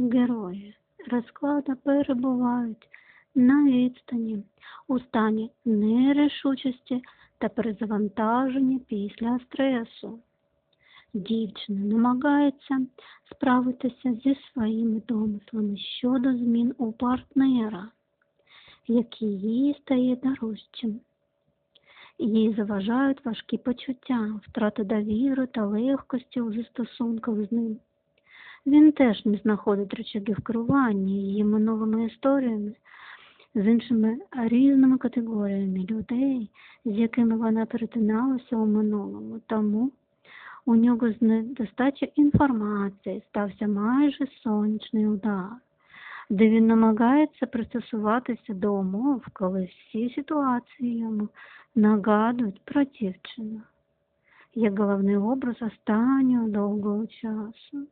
Герої розкладу перебувають на відстані у стані нерішучості та перезавантаження після стресу. Дівчина намагається справитися зі своїми домислами щодо змін у партнера, які їй стає дорожчим. Їй заважають важкі почуття, втрата довіри та легкості у застосунках з ним. Він теж не знаходить речагів керування її минулими історіями з іншими різними категоріями людей, з якими вона перетиналася у минулому. Тому у нього з недостачі інформації стався майже сонячний удар, де він намагається пристосуватися до умов, коли всі ситуації йому нагадують про дівчину, як головний образ останнього довгого часу,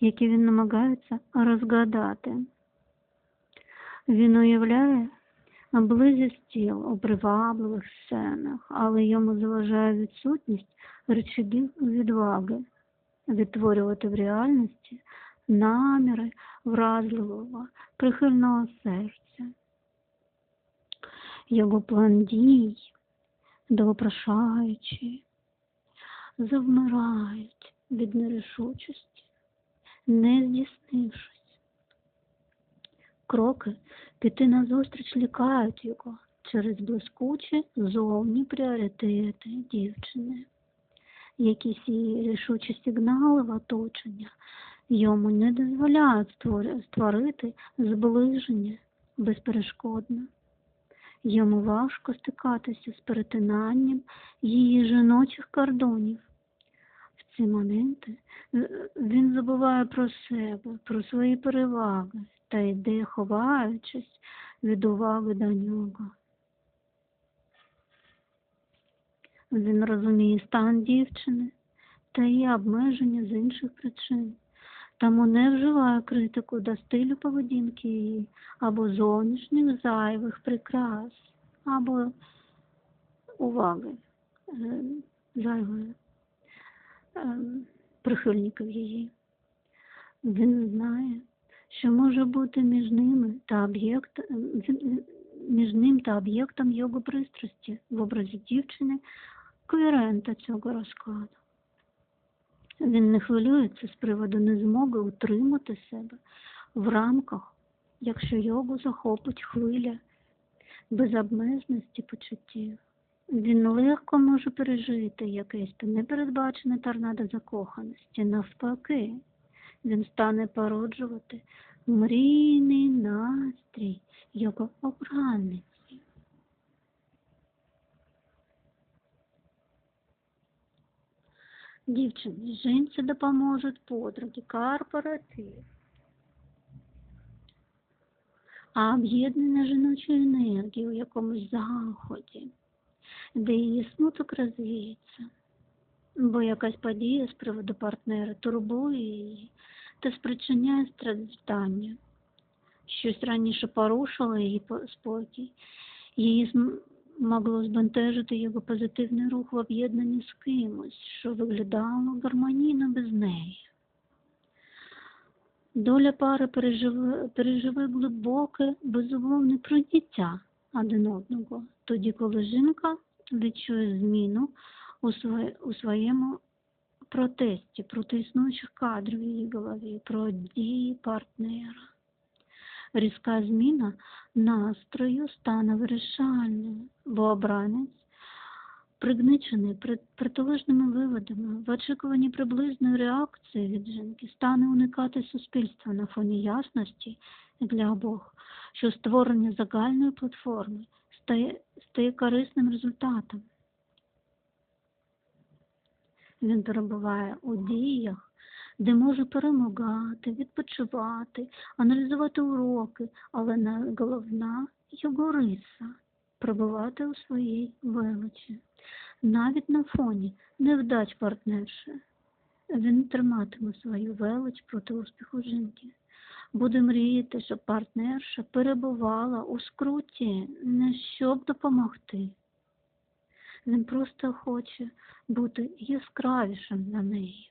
який він намагається розгадати. Він уявляє близькість тіл у привабливих сценах, але йому заважає відсутність речагів відваги відтворювати в реальності наміри вразливого, прихильного серця. Його план дій, довопрошаючі, завмирають від нерішучості, не здійснившись. Кроки піти назустріч лякають його через блискучі зовні пріоритети дівчини. Якісь її рішучі сигнали в оточення йому не дозволяють створити зближення безперешкодно. Йому важко стикатися з перетинанням її жіночих кордонів. Ці моменти він забуває про себе, про свої переваги та йде, ховаючись від уваги до нього. Він розуміє стан дівчини та її обмеження з інших причин, тому не вживає критику до стилю поведінки її або зовнішніх зайвих прикрас, або уваги е, зайвої прихильників її. Він знає, що може бути між ними та об'єкт між ним та об'єктом його пристрасті в образі дівчини коерента цього розкладу. Він не хвилюється з приводу незмоги утримати себе в рамках, якщо його захопить хвиля безобмежності почуттів. Він легко може пережити якесь та непередбачене торнадо закоханості. Навпаки, він стане породжувати мрійний настрій його обраниці. Дівчині, жінці допоможуть подруги, корпоратив. А об'єднання жіночої енергії у якомусь заході, де її смуток розвіється, бо якась подія з приводу партнера турбує її та спричиняє страждання. Щось раніше порушило її спокій, її могло збентежити його позитивний рух в об'єднанні з кимось, що виглядало гармонійно без неї. Доля пари переживе, переживе глибоке, безумовне прийняття один одного, тоді, коли жінка відчує зміну у, своє, у своєму протесті проти існуючих кадрів в її голові, про дії партнера. Різка зміна настрою стане вирішальною, бо обранець, пригничений протилежними виводами, в очікуванні приблизної реакції від жінки, стане уникати суспільства на фоні ясності для обох, що створення загальної платформи стає, стає корисним результатом. Він перебуває у діях, де може перемагати, відпочивати, аналізувати уроки, але на- головна його риса перебувати у своїй величі. Навіть на фоні невдач партнерши. Він триматиме свою велич проти успіху жінки. Буде мріяти, щоб партнерша перебувала у скруті, не щоб допомогти. Він просто хоче бути яскравішим на неї.